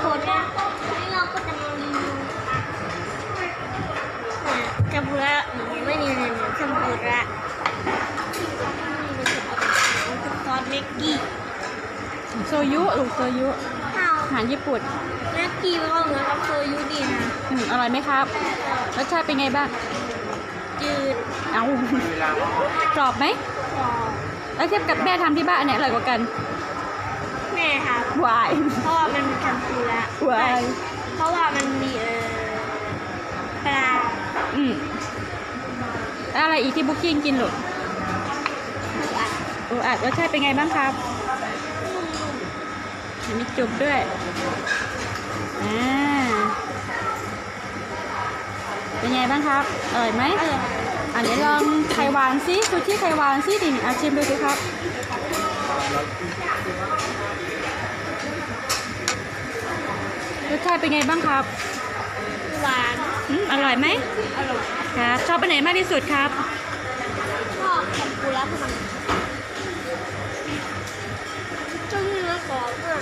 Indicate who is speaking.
Speaker 1: คนนะนี่เราก็จะมารีวิวอะเนี่ยชมพูระหนูไม่มีเลยเนี่ยชมพูระนี่คือซอสเมกกี้
Speaker 2: โซยุลูกโซยุ
Speaker 1: อาห
Speaker 2: ารญี่ปุ่น
Speaker 1: เมกกี้มันก็เหมือนกับโซยุดีนะ
Speaker 2: อืมอร่อยไหมครับรสชาติเป็นไงบ้าง
Speaker 1: จืด
Speaker 2: เอากรอบไหม
Speaker 1: กรอบ
Speaker 2: แล้วเทียบกับแม่ทำที่บ้านอันไหนอร่อยกว่ากัน
Speaker 1: แม่ครับ
Speaker 2: วายเพ
Speaker 1: ราะมัน เพราะว่ามันมีเออปลา
Speaker 2: อืมแล้วอะไรอีกที่บุ๊กกิ้งกินลูก
Speaker 1: ปูอัด
Speaker 2: โอ้อัดรสชาติเป็นไงบ้างครับมีจุบด้วย อ่า เป็นไงบ้างครับ อร่อยไหมอ
Speaker 1: ร่อย
Speaker 2: อันนี้ลองไข่หวานซิซูชิไข่หวานซิดิอาชิมดูสิครับ ชาติเป็นไงบ้างครับ
Speaker 1: หวาน
Speaker 2: อร่อยไหม
Speaker 1: อร่อย
Speaker 2: ครับชอบอันไหนมากที่สุดครับ
Speaker 1: ชอบแข็งกูแล้วมันจุ้งเนื้อกรอบอะ